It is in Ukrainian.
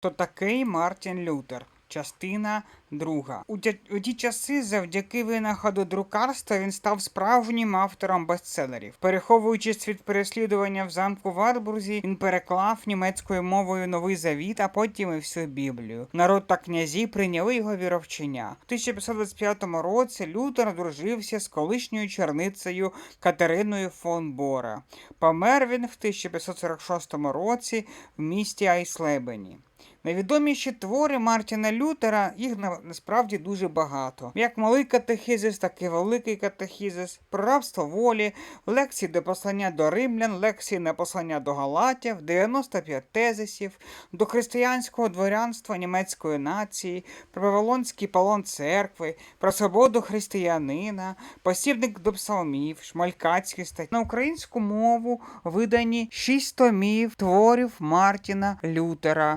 Хто такий Мартін Лютер? Частина друга. У, тя- у ті часи, завдяки винаходу друкарства, він став справжнім автором бестселерів. Переховуючись від переслідування в замку Варбурзі, він переклав німецькою мовою новий завіт, а потім і всю Біблію. Народ та князі прийняли його віровчення. У 1525 році Лютер одружився з колишньою черницею Катериною фон Бора. Помер він в 1546 році в місті Айслебені. Найвідоміші твори Мартіна Лютера, їх насправді дуже багато. Як малий катехізис, так і великий катехізис, про рабство волі, лекції до послання до римлян, лекції на послання до галатів, 95 тезисів, до християнського дворянства німецької нації, про Вавилонський полон церкви, про свободу християнина, посібник до псалмів, шмалькацькі статті. На українську мову видані шість томів творів Мартіна Лютера.